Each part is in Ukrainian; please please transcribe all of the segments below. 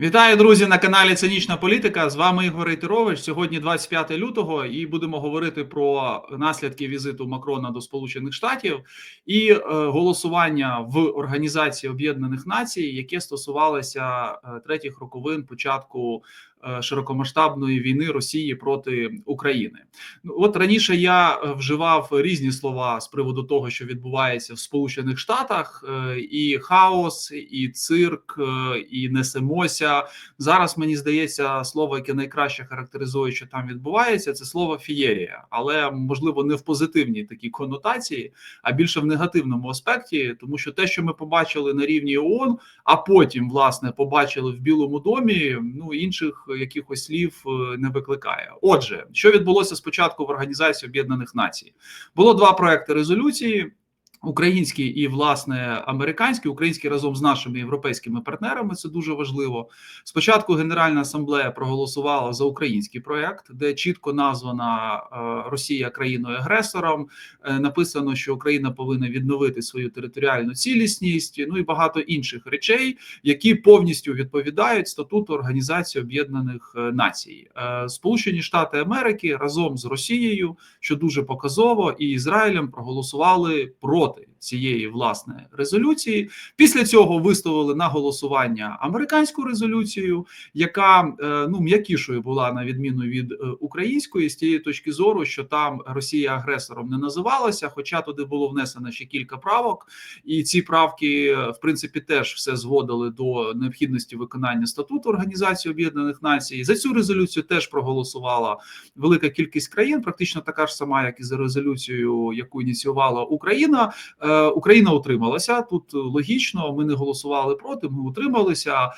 Вітаю, друзі, на каналі Цинічна Політика. З вами Ігор Рейтерович. Сьогодні 25 лютого, і будемо говорити про наслідки візиту Макрона до Сполучених Штатів і е, голосування в Організації Об'єднаних Націй, яке стосувалося е, третіх роковин початку широкомасштабної війни Росії проти України. Ну от раніше я е, вживав різні слова з приводу того, що відбувається в Сполучених Штатах, е, і хаос, і цирк, е, і несемося. Зараз мені здається, слово, яке найкраще характеризує, що там відбувається, це слово фієрія, але можливо не в позитивній такій конотації, а більше в негативному аспекті, тому що те, що ми побачили на рівні ООН, а потім власне побачили в Білому домі, ну інших якихось слів е, не викликає. Отже, що відбулося спочатку в Організації Об'єднаних Націй, було два проекти резолюції. Український і власне американський, український разом з нашими європейськими партнерами це дуже важливо. Спочатку Генеральна асамблея проголосувала за український проект, де чітко названа е, Росія країною агресором. Е, написано, що Україна повинна відновити свою територіальну цілісність, ну і багато інших речей, які повністю відповідають статуту Організації Об'єднаних е, Націй. Сполучені Штати Америки разом з Росією, що дуже показово, і Ізраїлем проголосували проти цієї власне резолюції. Після цього виставили на голосування американську резолюцію, яка е, ну м'якішою була на відміну від е, української з тієї точки зору, що там Росія агресором не називалася, хоча туди було внесено ще кілька правок, і ці правки, е, в принципі, теж все зводили до необхідності виконання статуту Організації Об'єднаних Націй. За цю резолюцію теж проголосувала велика кількість країн, практично така ж сама, як і за резолюцією, яку ініціювала Україна. Е, Україна утрималася тут. Логічно, ми не голосували проти. Ми утрималися. Е,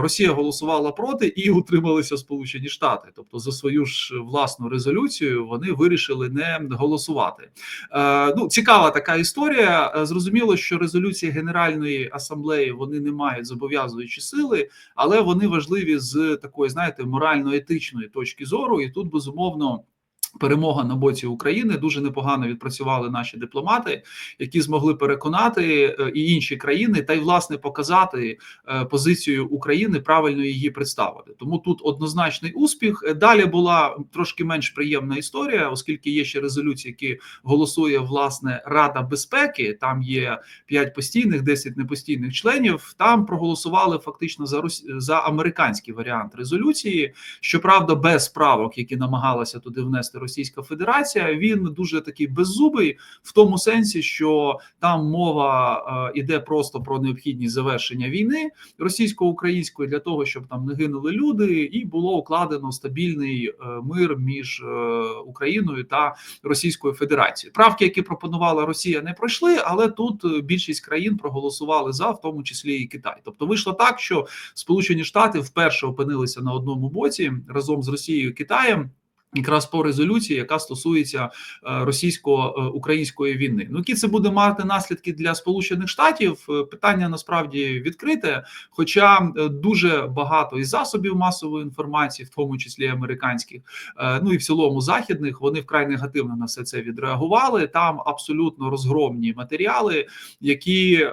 Росія голосувала проти і утрималися Сполучені Штати. Тобто, за свою ж власну резолюцію вони вирішили не голосувати. Е, Ну цікава така історія. Е, Зрозуміло, що резолюції Генеральної асамблеї вони не мають зобов'язуючі сили, але вони важливі з такої, знаєте, морально-етичної точки зору, і тут безумовно. Перемога на боці України дуже непогано відпрацювали наші дипломати, які змогли переконати е, і інші країни, та й власне показати е, позицію України, правильно її представити. Тому тут однозначний успіх. Далі була трошки менш приємна історія, оскільки є ще резолюції, які голосує власне Рада безпеки. Там є 5 постійних, 10 непостійних членів. Там проголосували фактично за Рос... за американський варіант резолюції. Щоправда, без правок, які намагалася туди внести Російська Федерація, він дуже такий беззубий в тому сенсі, що там мова е, іде просто про необхідність завершення війни російсько-української для того, щоб там не гинули люди, і було укладено стабільний е, мир між е, Україною та Російською Федерацією. Правки, які пропонувала Росія, не пройшли, але тут більшість країн проголосували за, в тому числі і Китай. Тобто вийшло так, що Сполучені Штати вперше опинилися на одному боці разом з Росією і Китаєм. Якраз по резолюції, яка стосується е, російсько-української війни, ну які це буде мати наслідки для Сполучених Штатів? Е, Питання насправді відкрите. Хоча е, дуже багато із засобів масової інформації, в тому числі американських, ну і в цілому західних, вони вкрай негативно на все це відреагували. Там абсолютно розгромні матеріали, які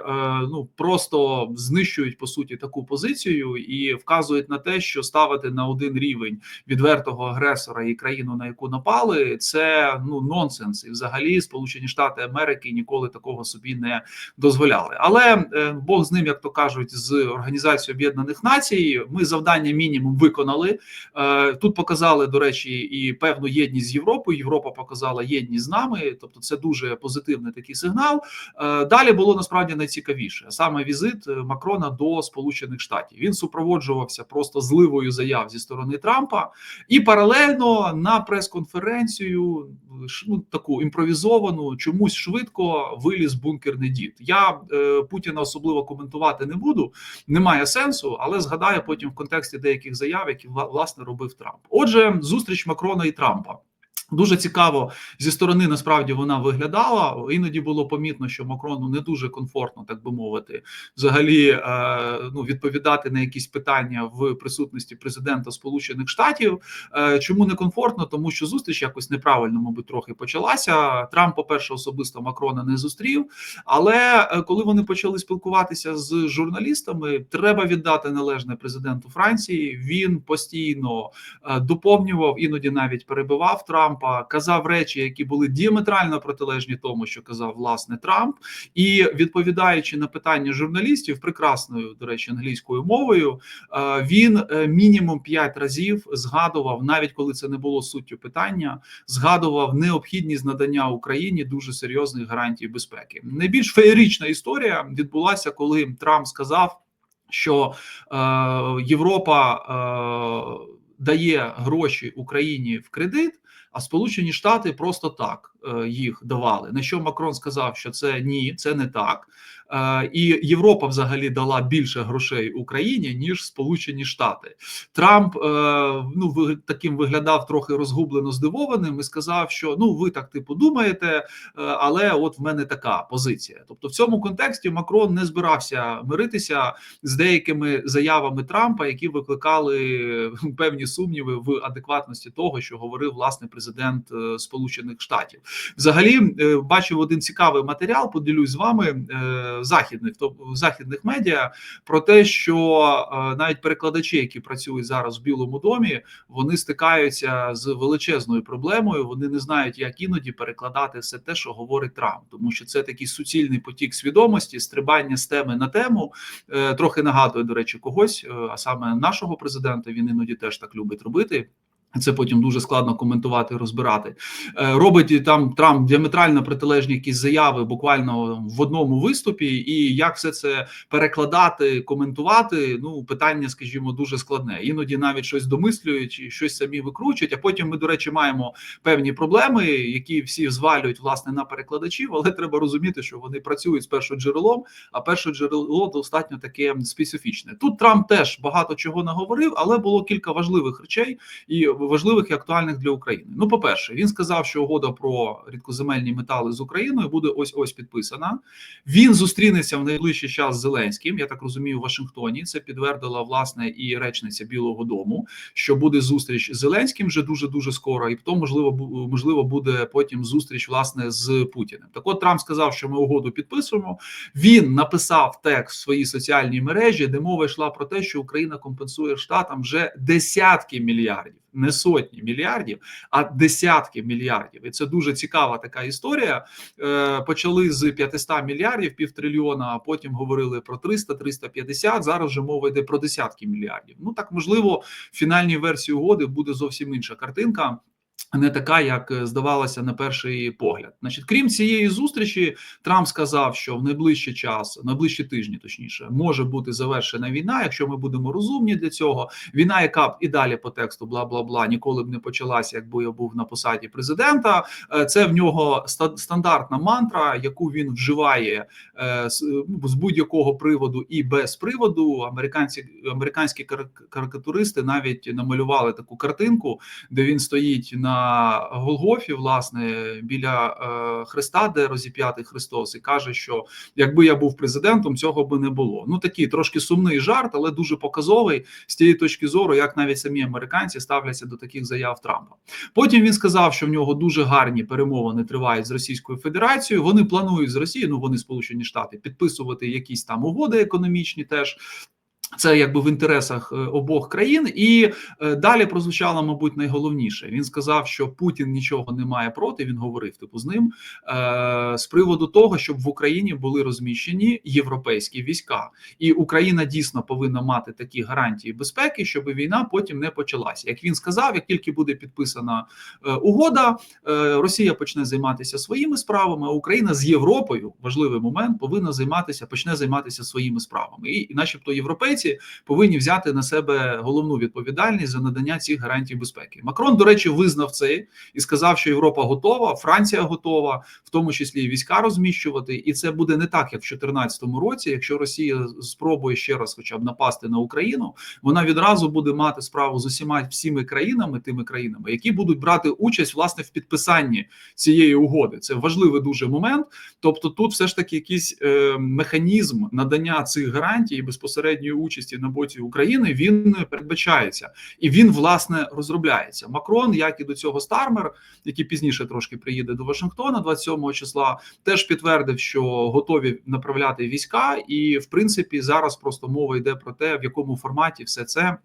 ну просто знищують по суті таку позицію і вказують на те, що ставити на один рівень відвертого агресора і країну, на яку напали, це ну нонсенс. І взагалі Сполучені Штати Америки ніколи такого собі не дозволяли. Але е, Бог з ним, як то кажуть, з Організацією Об'єднаних Націй, ми завдання мінімум виконали. Е, Тут показали, до речі, і певну єдність з Європою. Європа показала єдність з нами, тобто це дуже позитивний такий сигнал. Е, Далі було насправді найцікавіше саме візит Макрона до Сполучених Штатів. Він супроводжувався просто зливою заяв зі сторони Трампа, і паралельно на прес-конференцію ну, таку імпровізовану, чомусь швидко виліз бункерний дід. Я е, Путіна особливо коментувати не буду, немає сенсу, але згадаю потім в контексті деяких заяв, які власне робив Трамп. Отже, зустріч Макрона і Трампа. Дуже цікаво зі сторони насправді вона виглядала. Іноді було помітно, що Макрону не дуже комфортно, так би мовити, взагалі е, ну, відповідати на якісь питання в присутності президента Сполучених Штатів. Е, чому не комфортно? Тому що зустріч якось неправильно, мабуть, трохи почалася. Трамп, по перше, особисто Макрона не зустрів. Але е, коли вони почали спілкуватися з журналістами, треба віддати належне президенту Франції. Він постійно доповнював, іноді навіть перебивав Трампа. Трампа казав речі, які були діаметрально протилежні тому, що казав власне Трамп, і відповідаючи на питання журналістів прекрасною до речі, англійською мовою, е, він е, мінімум п'ять разів згадував, навіть коли це не було суттю питання, згадував необхідність надання Україні дуже серйозних гарантій безпеки. Найбільш феєрична історія відбулася, коли Трамп сказав, що е, Європа. Е, Дає гроші Україні в кредит, а Сполучені Штати просто так їх давали. На що Макрон сказав, що це ні, це не так. Е, і Європа взагалі дала більше грошей Україні ніж Сполучені Штати. Трамп е, ну таким виглядав трохи розгублено здивованим і сказав, що ну ви так типу думаєте, але от в мене така позиція. Тобто, в цьому контексті Макрон не збирався миритися з деякими заявами Трампа, які викликали певні сумніви в адекватності того, що говорив власне президент е, Сполучених Штатів. Взагалі е, бачив один цікавий матеріал. Поділюсь з вами е, західних тобто західних медіа про те, що навіть перекладачі, які працюють зараз в Білому домі, вони стикаються з величезною проблемою. Вони не знають, як іноді перекладати все те, що говорить Трамп, тому що це такий суцільний потік свідомості, стрибання з теми на тему. Трохи нагадує до речі, когось, а саме нашого президента. Він іноді теж так любить робити. Це потім дуже складно коментувати, розбирати. Е, робить там Трамп діаметрально протилежні якісь заяви буквально в одному виступі, і як все це перекладати, коментувати. Ну питання, скажімо, дуже складне. Іноді навіть щось домислюють, щось самі викручують. А потім ми, до речі, маємо певні проблеми, які всі звалюють власне на перекладачів. Але треба розуміти, що вони працюють з першоджерелом, а перше джерело достатньо таке специфічне. Тут Трамп теж багато чого наговорив, але було кілька важливих речей і важливих і актуальних для України. Ну, по перше, він сказав, що угода про рідкоземельні метали з Україною буде ось ось підписана. Він зустрінеться в найближчий час з Зеленським. Я так розумію, в Вашингтоні це підтвердила власне і речниця Білого Дому, що буде зустріч з Зеленським вже дуже дуже скоро, і то можливо можливо буде потім зустріч власне з Путіним. Так от Трамп сказав, що ми угоду підписуємо. Він написав текст в своїй соціальній мережі, де мова йшла про те, що Україна компенсує штатам вже десятки мільярдів не сотні мільярдів, а десятки мільярдів. І це дуже цікава така історія. Е, почали з 500 мільярдів, півтрильйона, а потім говорили про 300-350, Зараз вже мова йде про десятки мільярдів. Ну так можливо, в фінальній версії угоди буде зовсім інша картинка не така, як е, здавалося на перший погляд. Значить, крім цієї зустрічі, Трамп сказав, що в найближчий час, найближчі тижні, точніше, може бути завершена війна, якщо ми будемо розумні для цього. Війна, яка б і далі по тексту бла бла бла, ніколи б не почалася, якби я був на посаді президента. Е, це в нього стандартна мантра, яку він вживає е, з будь-якого приводу і без приводу. Американці американські карикатуристи навіть намалювали таку картинку, де він стоїть на. Голгофі, власне, біля е, Христа, де розіп'ятий Христос, і каже, що якби я був президентом, цього би не було. Ну такий трошки сумний жарт, але дуже показовий з тієї точки зору, як навіть самі американці ставляться до таких заяв Трампа. Потім він сказав, що в нього дуже гарні перемовини тривають з Російською Федерацією. Вони планують з Росією, ну вони Сполучені Штати, підписувати якісь там угоди економічні теж. Це якби в інтересах е, обох країн, і е, далі прозвучало, мабуть, найголовніше. Він сказав, що Путін нічого не має проти. Він говорив типу з ним е, з приводу того, щоб в Україні були розміщені європейські війська, і Україна дійсно повинна мати такі гарантії безпеки, щоб війна потім не почалася. Як він сказав, як тільки буде підписана угода, Росія почне займатися своїми справами. а Україна з Європою важливий момент повинна займатися, почне займатися своїми справами, і, і начебто, європейці. Безпеці повинні взяти на себе головну відповідальність за надання цих гарантій безпеки. Макрон, до речі, визнав це і сказав, що Європа готова, Франція готова, в тому числі і війська розміщувати. І це буде не так, як в 2014 році. Якщо Росія спробує ще раз, хоча б напасти на Україну, вона відразу буде мати справу з усіма всіми країнами, тими країнами, які будуть брати участь власне в підписанні цієї угоди. Це важливий дуже момент. Тобто, тут все ж таки якийсь е, механізм надання цих гарантій безпосередньої участі на боці України він передбачається і він власне розробляється. Макрон, як і до цього Стармер, який пізніше трошки приїде до Вашингтона, 27 числа, теж підтвердив, що готові направляти війська, і в принципі зараз просто мова йде про те, в якому форматі все це.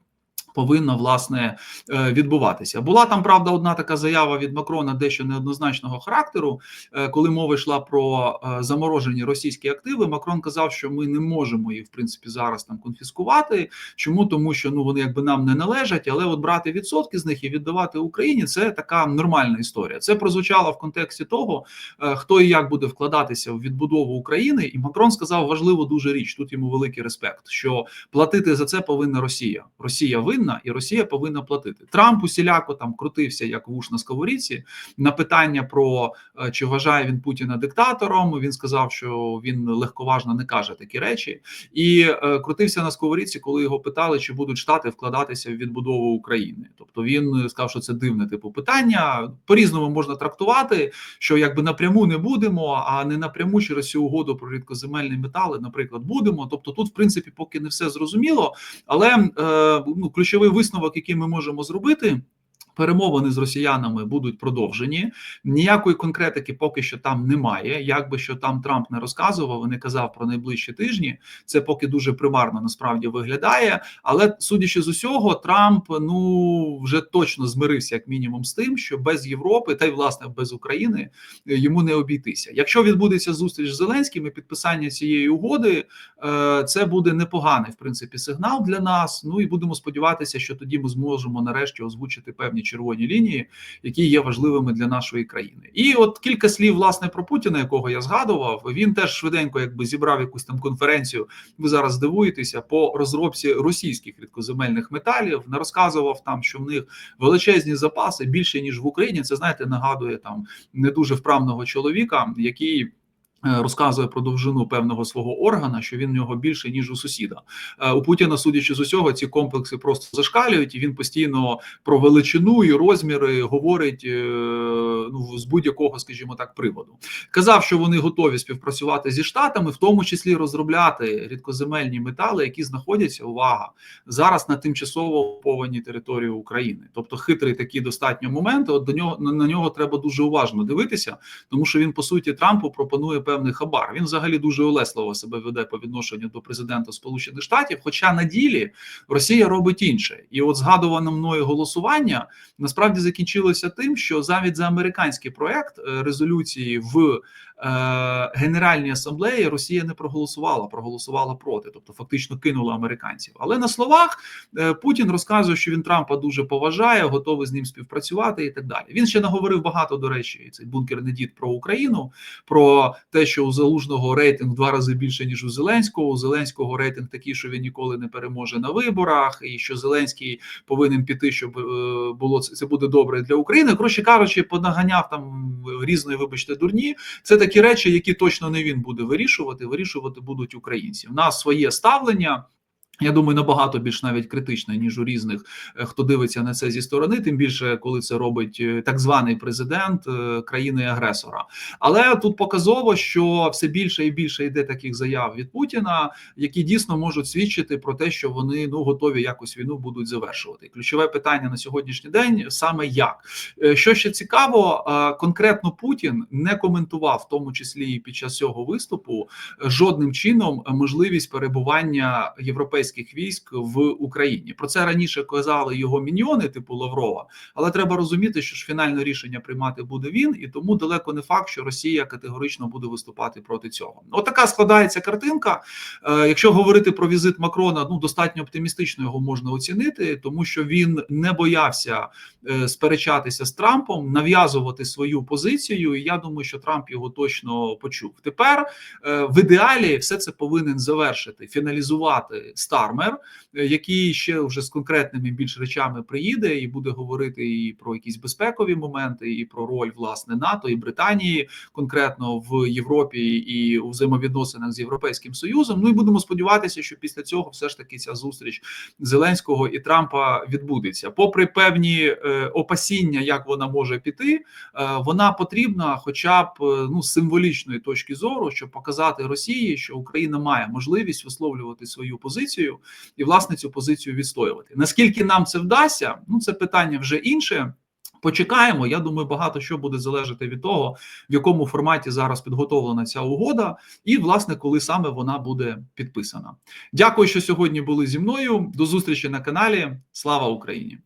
Повинно власне е, відбуватися. Була там правда одна така заява від Макрона, дещо неоднозначного характеру. Е, коли мова йшла про е, заморожені російські активи, Макрон казав, що ми не можемо їх в принципі зараз там конфіскувати. Чому тому, що ну вони якби нам не належать, але от брати відсотки з них і віддавати Україні це така нормальна історія. Це прозвучало в контексті того, хто і як буде вкладатися в відбудову України. І Макрон сказав важливу дуже річ. Тут йому великий респект. Що платити за це повинна Росія. Росія винна винна, і Росія повинна платити. Трамп усіляко там крутився як вуш на сковорідці на питання про е, чи вважає він Путіна диктатором. Він сказав, що він легковажно не каже такі речі, і е, крутився на сковорідці, коли його питали, чи будуть штати вкладатися в відбудову України. Тобто він сказав, що це дивне типу питання. По різному можна трактувати, що якби напряму не будемо, а не напряму через цю угоду про рідкоземельні метали, наприклад, будемо. Тобто, тут в принципі поки не все зрозуміло, але е, ну ключ ключовий висновок, який ми можемо зробити. Перемовини з росіянами будуть продовжені. Ніякої конкретики поки що там немає. Як би що там Трамп не розказував, не казав про найближчі тижні. Це поки дуже примарно насправді виглядає. Але судячи з усього, Трамп ну вже точно змирився, як мінімум, з тим, що без Європи та й власне без України йому не обійтися. Якщо відбудеться зустріч з Зеленським і підписання цієї угоди, е, це буде непоганий в принципі сигнал для нас. Ну і будемо сподіватися, що тоді ми зможемо нарешті озвучити певні червоні лінії, які є важливими для нашої країни. І от кілька слів власне про Путіна, якого я згадував. Він теж швиденько, якби зібрав якусь там конференцію. Ви зараз здивуєтеся по розробці російських рідкоземельних металів. Не розказував там, що в них величезні запаси більше ніж в Україні. Це знаєте, нагадує там не дуже вправного чоловіка, який. Е, розказує про довжину певного свого органа, що він в нього більше ніж у сусіда. Е, у Путіна, судячи з усього, ці комплекси просто зашкалюють, і він постійно про величину і розміри говорить е, ну з будь-якого, скажімо так, приводу. Казав, що вони готові співпрацювати зі штатами, в тому числі розробляти рідкоземельні метали, які знаходяться увага зараз на тимчасово окупованій території України. Тобто, хитрий такий достатньо момент. От до нього на нього треба дуже уважно дивитися, тому що він по суті Трампу пропонує певний хабар. Він взагалі дуже улесливо себе веде по відношенню до президента Сполучених Штатів. Хоча на ділі Росія робить інше, і от згадуване мною голосування насправді закінчилося тим, що навіть за американський проект е, резолюції в Генеральній асамблеї Росія не проголосувала, проголосувала проти, тобто фактично кинула американців. Але на словах е, Путін розказує, що він Трампа дуже поважає, готовий з ним співпрацювати і так далі. Він ще наговорив багато до речі, цей бункерний дід про Україну, про те, що у залужного рейтинг в два рази більше ніж у Зеленського. У Зеленського рейтинг такий, що він ніколи не переможе на виборах, і що Зеленський повинен піти, щоб е, було це буде добре для України. Коротше кажучи, понаганяв там різної, вибачте, дурні. Це так такі речі, які точно не він буде вирішувати, вирішувати будуть українці. У нас своє ставлення. Я думаю, набагато більш навіть критичне, ніж у різних, е, хто дивиться на це зі сторони, тим більше коли це робить е, так званий президент е, країни-агресора. Але тут показово, що все більше і більше йде таких заяв від Путіна, які дійсно можуть свідчити про те, що вони ну готові якось війну будуть завершувати. Ключове питання на сьогоднішній день саме як що ще цікаво, конкретно Путін не коментував, в тому числі і під час цього виступу, жодним чином можливість перебування європейських європейських військ в Україні. Про це раніше казали його міньйони, типу Лаврова. Але треба розуміти, що ж фінальне рішення приймати буде він, і тому далеко не факт, що Росія категорично буде виступати проти цього. Отака складається картинка. Е, якщо говорити про візит Макрона, ну достатньо оптимістично його можна оцінити, тому що він не боявся е, сперечатися з Трампом, нав'язувати свою позицію. І я думаю, що Трамп його точно почув. Тепер е, в ідеалі все це повинен завершити, фіналізувати статус Стармер, е, який ще вже з конкретними більш речами приїде і буде говорити і про якісь безпекові моменти, і про роль власне НАТО і Британії конкретно в Європі і у взаємовідносинах з Європейським Союзом. Ну і будемо сподіватися, що після цього все ж таки ця зустріч Зеленського і Трампа відбудеться. Попри певні е, опасіння, як вона може піти, е, вона потрібна, хоча б ну з символічної точки зору, щоб показати Росії, що Україна має можливість висловлювати свою позицію і власне цю позицію відстоювати. Наскільки нам це вдасться? Ну це питання вже інше. Почекаємо. Я думаю, багато що буде залежати від того, в якому форматі зараз підготовлена ця угода, і власне коли саме вона буде підписана. Дякую, що сьогодні були зі мною. До зустрічі на каналі. Слава Україні!